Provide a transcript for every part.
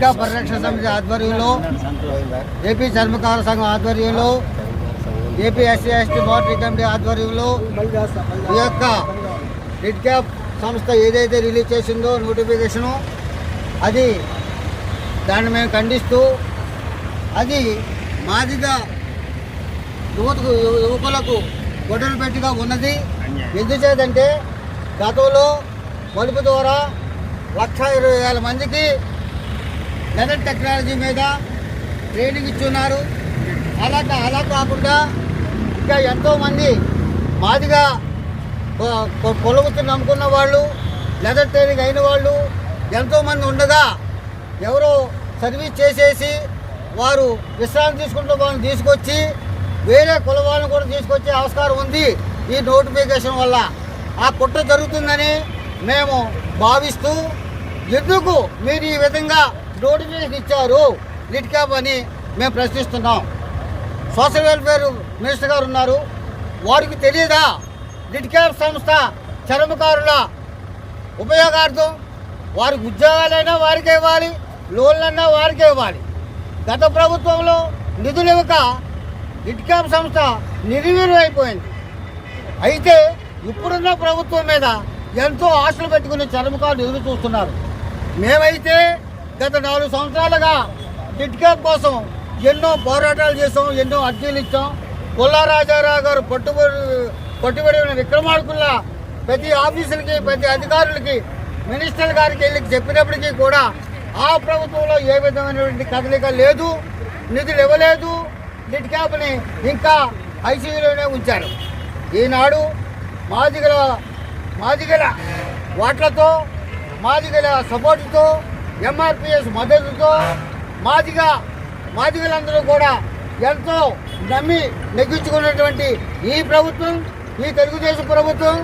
లిట్కా పరిరక్షణ సమితి ఆధ్వర్యంలో ఏపీ చర్మకార సంఘం ఆధ్వర్యంలో ఏపీ ఎస్సీ ఎస్టీ మోటరీ కమిటీ ఆధ్వర్యంలో ఈ యొక్క లిడ్ క్యాప్ సంస్థ ఏదైతే రిలీజ్ చేసిందో నోటిఫికేషను అది దాన్ని మేము ఖండిస్తూ అది మాదిగా యువతకు యువకులకు గొడవలు పెట్టిగా ఉన్నది. ఎందుచేతంటే గతంలో మలుపు ద్వారా లక్ష ఇరవై వేల మందికి లెదర్ టెక్నాలజీ మీద ట్రైనింగ్ ఇచ్చున్నారు. అలా అలా కాకుండా ఇంకా ఎంతోమంది మాదిగా పొలవుతు నమ్ముకున్న వాళ్ళు లెదర్ ట్రైనింగ్ అయిన వాళ్ళు ఎంతోమంది ఉండగా ఎవరో సర్వీస్ చేసేసి వారు విశ్రాంతి తీసుకుంటూ వాళ్ళని తీసుకొచ్చి వేరే కుల వాళ్ళని కూడా తీసుకొచ్చే ఆస్కారం ఉంది ఈ నోటిఫికేషన్ వల్ల. ఆ కుట్ర జరుగుతుందని మేము భావిస్తూ ఎందుకు మీరు ఈ విధంగా నోటిఫికేషన్ ఇచ్చారు. లిట్ క్యాబ్ అని మేము ప్రశ్నిస్తున్నాం. సోషల్ వెల్ఫేర్ మినిస్టర్ గారు ఉన్నారు. వారికి తెలియదా లిట్ క్యాబ్ సంస్థ చర్మకారుల ఉపయోగార్థం వారికి ఉద్యోగాలైనా వారికే ఇవ్వాలి లోన్లన్నా వారికే ఇవ్వాలి. గత ప్రభుత్వంలో నిధులు ఇవ్వక లిట్ క్యాప్ సంస్థ నిర్వీర్యమైపోయింది అయితే ఇప్పుడున్న ప్రభుత్వం మీద ఎంతో ఆశలు పెట్టుకుని చర్మకారులు ఎదురు చూస్తున్నారు. మేమైతే గత నాలుగు సంవత్సరాలుగా లిట్ కోసం ఎన్నో పోరాటాలు చేసాం ఎన్నో అర్జీలు ఇచ్చాం. పుల్లారాజారావు గారు పట్టుబడి పట్టుబడి ఉన్న విక్రమార్కుల్లా ప్రతి ఆఫీసులకి ప్రతి అధికారులకి మినిస్టర్ గారికి వెళ్ళి చెప్పినప్పటికీ కూడా ఆ ప్రభుత్వంలో ఏ విధమైనటువంటి కదలిక లేదు నిధులు ఇవ్వలేదు. లిట్ క్యాప్ని ఇంకా ఐసీయూలోనే ఉంచారు. ఈనాడు మాదిగల మాదిగల ఓట్లతో మాదిగల సపోర్టుతో ఎంఆర్పిఎస్ మద్దతుతో మాదిగా మాదిగలందరూ కూడా ఎంతో నమ్మి నెగ్గించుకున్నటువంటి ఈ ప్రభుత్వం ఈ తెలుగుదేశం ప్రభుత్వం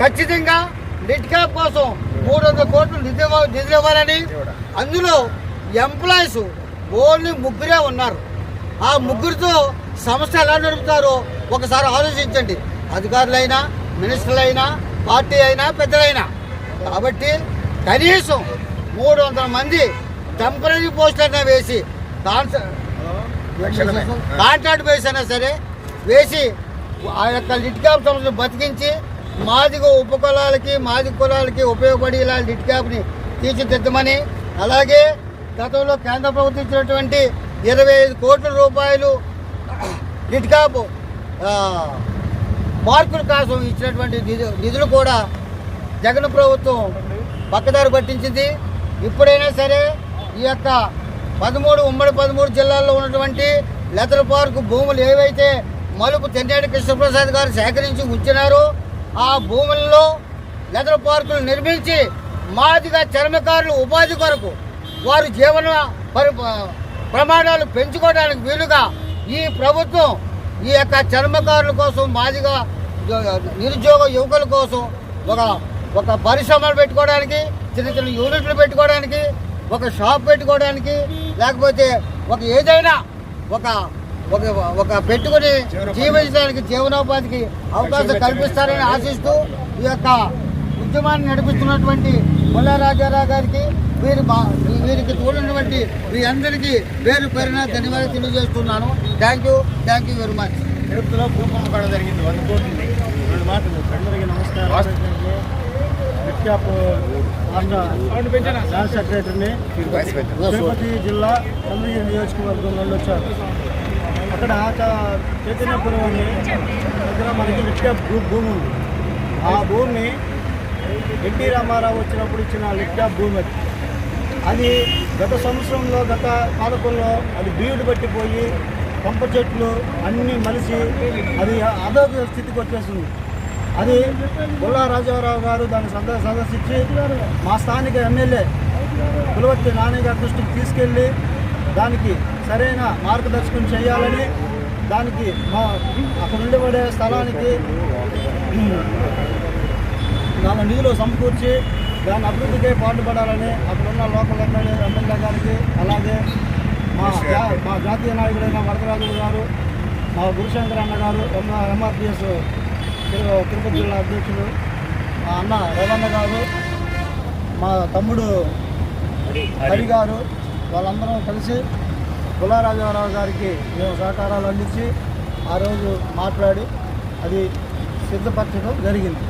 ఖచ్చితంగా నెట్ క్యాప్ కోసం మూడు వందల కోట్లు నిధులు నిధులు ఇవ్వాలని అందులో ఎంప్లాయీస్ ఓన్లీ ముగ్గురే ఉన్నారు. ఆ ముగ్గురితో సంస్థ ఎలా నడుపుతారో ఒకసారి ఆలోచించండి. అధికారులైనా మినిస్టర్లైనా పార్టీ అయినా పెద్దలైనా. కాబట్టి కనీసం మూడు వందల మంది టెంపరీ పోస్టులైనా వేసి కాంట్రాక్ట్ బేస్ అయినా సరే వేసి ఆ యొక్క లిట్ క్యాప్ సంస్థను బతికించి మాదిగ ఉప కులాలకి మాది కులాలకి ఉపయోగపడేలా లిట్ క్యాప్ని తీర్చిదిద్దమని అలాగే గతంలో కేంద్ర ప్రభుత్వం ఇచ్చినటువంటి ఇరవై ఐదు కోట్ల రూపాయలు లిట్ క్యాప్ ఆ, మార్కుల కోసం ఇచ్చినటువంటి నిధు- నిధులు కూడా జగన్ ప్రభుత్వం పక్కదారి పట్టించింది. ఇప్పుడైనా సరే ఈ యొక్క పదమూడు ఉమ్మడి పదమూడు జిల్లాల్లో ఉన్నటువంటి లెదర్ పార్క్ భూములు ఏవైతే మలుపు తెన్నేటి కృష్ణప్రసాద్ గారు సేకరించి ఉంచినారో ఆ భూముల్లో లెదర్ పార్కులు నిర్మించి మాదిగా చర్మకారులు ఉపాధి కొరకు వారు జీవన పరి ప్రమాణాలు పెంచుకోవడానికి వీలుగా ఈ ప్రభుత్వం ఈ యొక్క చర్మకారుల కోసం మాదిగా నిరుద్యోగ యువకుల కోసం ఒక ఒక పరిశ్రమలు పెట్టుకోవడానికి చిన్న చిన్న యూనిట్లు పెట్టుకోవడానికి ఒక షాప్ పెట్టుకోవడానికి లేకపోతే ఒక ఏదైనా ఒక ఒక ఒక పెట్టుకుని జీవించడానికి జీవనోపాధికి అవకాశం కల్పిస్తారని ఆశిస్తూ ఈ యొక్క ఉద్యమాన్ని నడిపిస్తున్నటువంటి ముల్లా రాజారావు గారికి వీరి వీరికి చూడనటువంటి మీ అందరికీ పేరు పేరున ధన్యవాదాలు తెలియజేస్తున్నాను. Thank you thank you very much తిరుపతిలో జరిగింది వంద కోట్లు రెండు మాటలు. అందరికీ నమస్కారం. క్యాప్ రాష్ట్ర జాయింట్ సెక్రటరీని తిరుపతి జిల్లా చంద్రగిరి నియోజకవర్గం నుండి వచ్చారు. అక్కడ చైతన్యపురం అని దగ్గర మనకి విద్యాప్ గ్రూప్ భూమి ఉంది. ఆ భూమి ఎన్టీ రామారావు వచ్చినప్పుడు ఇచ్చిన లిప్టాప్ భూమి అది. అది గత సంవత్సరంలో గత పాలకుల్లో అది బీడు పట్టిపోయి పంప చెట్లు అన్నీ మలిసి అది అదో స్థితికి వచ్చేసింది. అది బుల్లా రాజారావు గారు దాన్ని సంద సందర్శించి మా స్థానిక ఎమ్మెల్యే కులవర్తి నాని గారి దృష్టికి తీసుకెళ్ళి దానికి సరైన మార్గదర్శకం చేయాలని దానికి మా అక్కడ ఉండబడే స్థలానికి దాని నిధులు సమకూర్చి దాని అభివృద్ధికి పాటుపడాలని అక్కడ ఉన్న లోకల్ ఎమ్మెల్యే ఎమ్మెల్యే గారికి అలాగే మా మా జాతీయ నాయకుడైన వరదరాజు గారు మా గురుశంకర్ అన్న గారు ఎంఆర్పిఎస్ తిరుపతి జిల్లా అధ్యక్షుడు మా అన్న రవణ గారు మా తమ్ముడు హరి గారు వాళ్ళందరం కలిసి పుల్లారాజారావు గారికి మేము సహకారాలు అందించి ఆ రోజు మాట్లాడి అది సిద్ధపరచడం జరిగింది.